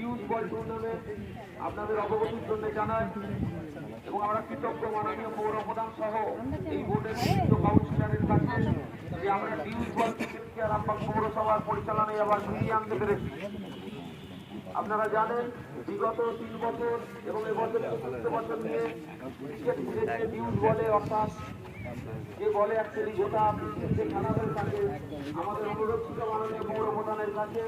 Youth ball tournament আপনাদের অবগতির জন্য জানাই। এবং আমরা কৃতজ্ঞ মাননীয় পৌর প্রধান সহ এই বোর্ডের বিভিন্ন কাউন্সিলরের কাছে যে আমরা ইউথ বল ক্রিকেটকে আরামবাগ পৌরসভার পরিচালনায় আবার ফিরিয়ে আনতে পেরেছি। আপনারা জানেন, বিগত তিন বছর এবং এবছর চতুর্থ বছর নিয়ে ক্রিকেট ফিরেছে ইউথ বলে অর্থাৎ যে বলে অ্যাকচুয়ালি গোটা যে হয়ে থাকে আমাদের অনুরোধ ছিল মাননীয় পৌর প্রধানের কাছে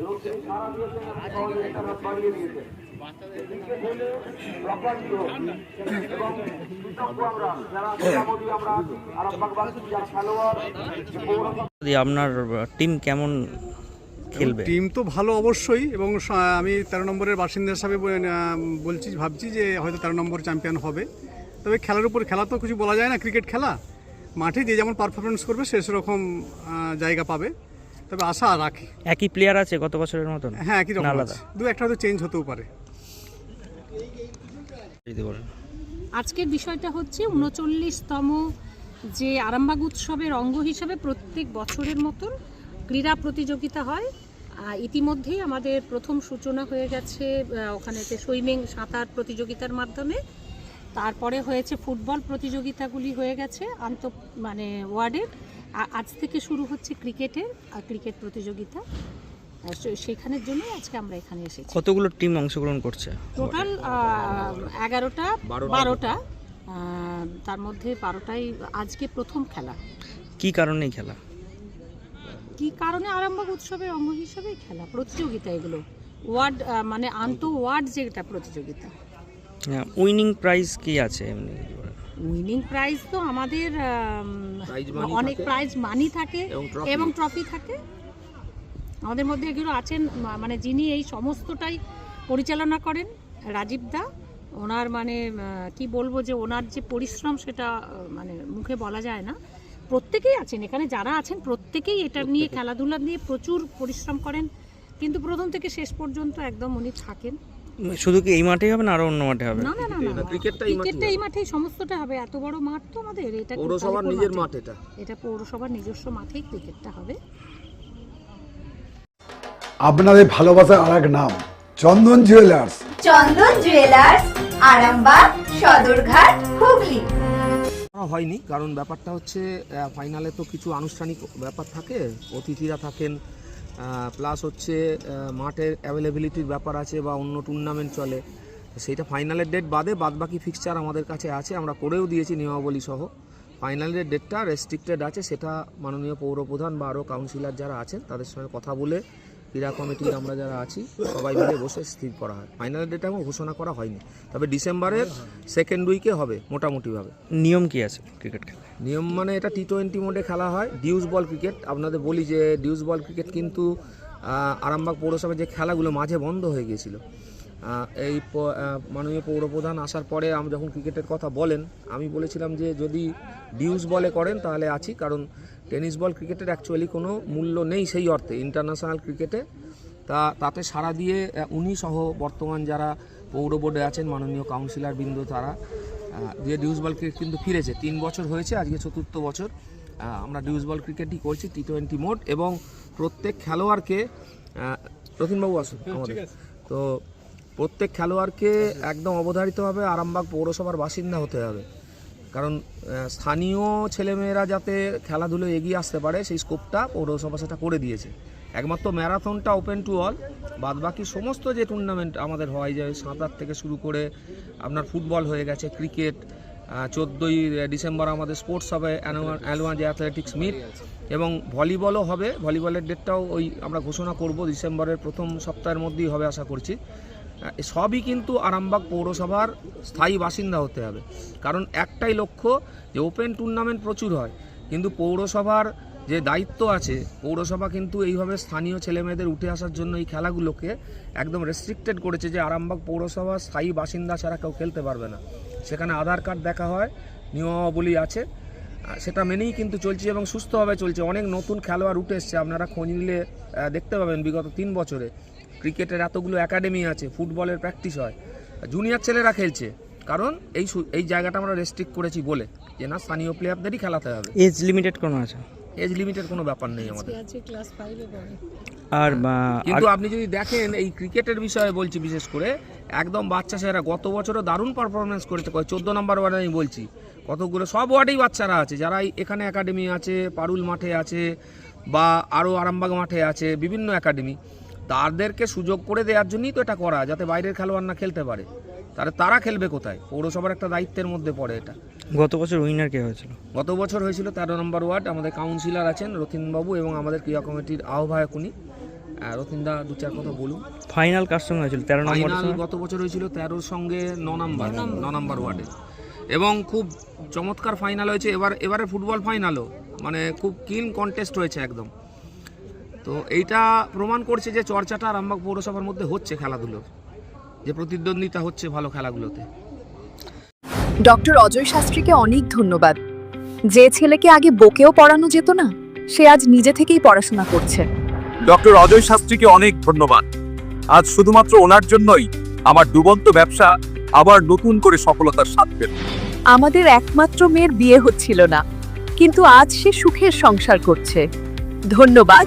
এবং তিনি সারা দিয়েছেন এবং বাড়িয়ে আপনার টিম কেমন খেলবে? টিম তো ভালো অবশ্যই এবং আমি তেরো নম্বরের বাসিন্দা হিসাবে বলছি ভাবছি যে হয়তো তেরো নম্বর চ্যাম্পিয়ন হবে। তবে খেলার উপর খেলা তো কিছু বলা যায় না ক্রিকেট খেলা। মাঠে যে যেমন পারফরমেন্স করবে সে সেরকম জায়গা পাবে। তবে আশা রাখি। একই প্লেয়ার আছে গত বছরের মতন? হ্যাঁ একই না রকম আলাদা? আছে। দু একটা হয়তো চেঞ্জ হতেও পারে। আজকের বিষয়টা হচ্ছে উনচল্লিশতম যে আরামবাগ উৎসবের অঙ্গ হিসাবে প্রত্যেক বছরের মতন ক্রীড়া প্রতিযোগিতা হয়। ইতিমধ্যেই আমাদের প্রথম সূচনা হয়ে গেছে ওখানেতে সুইমিং সাঁতার প্রতিযোগিতার মাধ্যমে। তারপরে হয়েছে ফুটবল প্রতিযোগিতাগুলি হয়ে গেছে আন্ত মানে ওয়ার্ডের আজ থেকে শুরু হচ্ছে ক্রিকেটের আর ক্রিকেট প্রতিযোগিতা। আর সেখানের জন্য আজকে আমরা এখানে এসেছি। কতগুলো টিম অংশগ্রহণ করছে? টোটাল এগারোটা বারোটা। তার মধ্যে বারোটাই আজকে প্রথম খেলা। কি কারণে খেলা? কি কারণে আরামবাগ উৎসবের অঙ্গ হিসাবে খেলা? প্রতিযোগিতা এগুলো। ওয়ার্ড মানে আন্ত ওয়ার্ড যেটা প্রতিযোগিতা। উইনিং প্রাইজ কি আছে? এমনি উইনিং প্রাইজ তো আমাদের অনেক প্রাইজ মানি থাকে এবং ট্রফি থাকে। আমাদের মধ্যে এগুলো আছেন মানে যিনি এই সমস্তটাই পরিচালনা করেন রাজীব দা। ওনার মানে কি বলব যে ওনার যে পরিশ্রম সেটা মানে মুখে বলা যায় না। প্রত্যেকেই আছেন এখানে যারা আছেন প্রত্যেকেই এটা নিয়ে খেলাধুলা নিয়ে প্রচুর পরিশ্রম করেন। কিন্তু প্রথম থেকে শেষ পর্যন্ত একদম উনি থাকেন। শুধু কি এই মাঠেই হবে না আরও অন্য মাঠে হবে? না না না না ক্রিকেটটা এই মাঠেই সমস্তটা হবে। এত বড় মাঠ তো আমাদের এটা পৌরসভার নিজের মাঠ এটা। এটা পৌরসভার নিজস্ব মাঠেই ক্রিকেটটা হবে। আপনাদের ভালোবাসার আর এক নাম চন্দন জুয়েলার্স। চন্দন জুয়েলার্স আরামবাগ সদরঘাট হুগলি। হয়নি কারণ ব্যাপারটা হচ্ছে ফাইনালে তো কিছু আনুষ্ঠানিক ব্যাপার থাকে অতিথিরা থাকেন প্লাস হচ্ছে মাঠের অ্যাভেলেবিলিটির ব্যাপার আছে বা অন্য টুর্নামেন্ট চলে, সেইটা ফাইনালের ডেট বাদে বাদবাকি ফিক্সচার আমাদের কাছে আছে, আমরা করেও দিয়েছি নিয়মাবলী সহ। ফাইনালের ডেটটা রেস্ট্রিক্টেড আছে, সেটা মাননীয় পৌরপ্রধান বা আরও কাউন্সিলর যারা আছেন, তাদের সঙ্গে কথা বলে ক্রীড়া কমিটির আমরা যারা আছি সবাই মিলে বসে স্থির করা হয়। ফাইনাল ডেট এখন ঘোষণা করা হয়নি। তবে ডিসেম্বরের সেকেন্ড উইকে হবে মোটামুটিভাবে। নিয়ম কি আছে ক্রিকেট খেলা নিয়ম মানে এটা টি টোয়েন্টি মোডে খেলা হয় ডিউস বল ক্রিকেট আপনাদের বলি যে ডিউস বল ক্রিকেট কিন্তু আরামবাগ পৌরসভার যে খেলাগুলো মাঝে বন্ধ হয়ে গিয়েছিল এই মাননীয় পৌরপ্রধান আসার পরে আমি যখন ক্রিকেটের কথা বলেন আমি বলেছিলাম যে যদি ডিউস বলে করেন তাহলে আছি কারণ টেনিস বল ক্রিকেটের অ্যাকচুয়ালি কোনো মূল্য নেই সেই অর্থে। ইন্টারন্যাশনাল ক্রিকেটে। তা তাতে সাড়া দিয়ে উনি সহ বর্তমান যারা পৌর বোর্ডে আছেন মাননীয় কাউন্সিলর বৃন্দ তারা দিয়ে ডিউস বল ক্রিকেট কিন্তু ফিরেছে। তিন বছর হয়েছে আজকে চতুর্থ বছর। আমরা ডিউস বল ক্রিকেটই করছি টি টোয়েন্টি মোড এবং প্রত্যেক খেলোয়াড়কে আহ, রতিনবাবু আসুন আমাদের। তো প্রত্যেক খেলোয়াড়কে একদম অবধারিতভাবে আরামবাগ পৌরসভার বাসিন্দা হতে হবে। কারণ স্থানীয় ছেলেমেয়েরা যাতে খেলাধুলো এগিয়ে আসতে পারে, সেই স্কোপটা পৌরসভা সেটা করে দিয়েছে। একমাত্র ম্যারাথনটা ওপেন টু অল বাদবাকি সমস্ত যে টুর্নামেন্ট আমাদের হয়, যে সাঁতার থেকে শুরু করে আপনার ফুটবল হয়ে গেছে ক্রিকেট চোদ্দোই ডিসেম্বর আমাদের স্পোর্টস হবে অ্যালওয়ান যে অ্যাথলেটিক্স মিট এবং ভলিবলও হবে। ভলিবলের ডেটটাও ওই আমরা ঘোষণা করব, ডিসেম্বরের প্রথম সপ্তাহের মধ্যেই হবে, আশা করছি। সবই কিন্তু আরামবাগ পৌরসভার স্থায়ী বাসিন্দা হতে হবে। কারণ একটাই লক্ষ্য যে ওপেন টুর্নামেন্ট প্রচুর হয়, কিন্তু পৌরসভার যে দায়িত্ব আছে, পৌরসভা কিন্তু এইভাবে স্থানীয় ছেলেমেয়েদের উঠে আসার জন্য এই খেলাগুলোকে একদম রেস্ট্রিক্টেড করেছে যে আরামবাগ পৌরসভার স্থায়ী বাসিন্দা ছাড়া কেউ খেলতে পারবে না। সেখানে আধার কার্ড দেখা হয়, নিয়মাবলী আছে সেটা মেনেই কিন্তু চলছে এবং সুস্থভাবে চলছে। অনেক নতুন খেলোয়াড় উঠে এসছে, আপনারা খোঁজ নিলে দেখতে পাবেন বিগত তিন বছরে। ক্রিকেটের এতগুলো একাডেমি আছে ফুটবলের প্র্যাকটিস হয় জুনিয়র ছেলেরা খেলছে। কারণ এই এই জায়গাটা আমরা রেস্ট্রিক্ট করেছি বলে যে না স্থানীয় প্লেয়ারদেরই খেলাতে হবে। এজ লিমিটেড কোনো আছে? এজ লিমিটেড কোনো ব্যাপার নেই আমাদের। আর বা, কিন্তু আপনি যদি দেখেন এই ক্রিকেটের বিষয়ে বলছি বিশেষ করে একদম বাচ্চা ছেলেরা গত বছরও দারুণ পারফরমেন্স করেছে। চোদ্দ নম্বর ওয়ার্ডে আমি বলছি। কতগুলো সব ওয়ার্ডেই বাচ্চারা আছে। যারা এই- এখানে একাডেমি আছে পারুল মাঠে আছে বা আরও আরামবাগ মাঠে আছে বিভিন্ন একাডেমি তাদেরকে সুযোগ করে দেওয়ার জন্যই তো এটা করা যাতে বাইরের খেলোয়াড় না খেলতে পারে। তাহলে তারা খেলবে কোথায়? পৌরসভার একটা দায়িত্বের মধ্যে পড়ে এটা। গত বছর উইনার কে হয়েছিল? গত বছর হয়েছিল তেরো নম্বর ওয়ার্ড আমাদের কাউন্সিলর আছেন রতিনবাবু এবং আমাদের ক্রীড়া কমিটির আহ্বায়ক উনি। আহ, রতিনদা দু চার কথা বলুন। ফাইনাল কার সঙ্গে হয়েছিল? তেরো নম্বর গত বছর হয়েছিল তেরোর সঙ্গে ন নম্বর ন নম্বর। ওয়ার্ডে। এবং খুব চমৎকার ফাইনাল হয়েছে। এবার এবারে ফুটবল ফাইনালও মানে খুব কিন কন্টেস্ট হয়েছে একদম। তো এইটা প্রমাণ করছে যে চর্চাটা রামবাগ পৌরসভার মধ্যে হচ্ছে খেলাধুলোর যে প্রতিদ্বন্দ্বিতা হচ্ছে ভালো খেলাগুলোতে। ডক্টর অজয় শাস্ত্রীকে অনেক ধন্যবাদ। যে ছেলেকে আগে বকেও পড়ানো যেত না সে আজ নিজে থেকেই পড়াশোনা করছে। ডক্টর অজয় শাস্ত্রীকে অনেক ধন্যবাদ। আজ শুধুমাত্র ওনার জন্যই আমার ডুবন্ত ব্যবসা আবার নতুন করে সফলতার স্বাদ পেল। আমাদের একমাত্র মেয়ের বিয়ে হচ্ছিল না কিন্তু আজ সে সুখের সংসার করছে। ধন্যবাদ।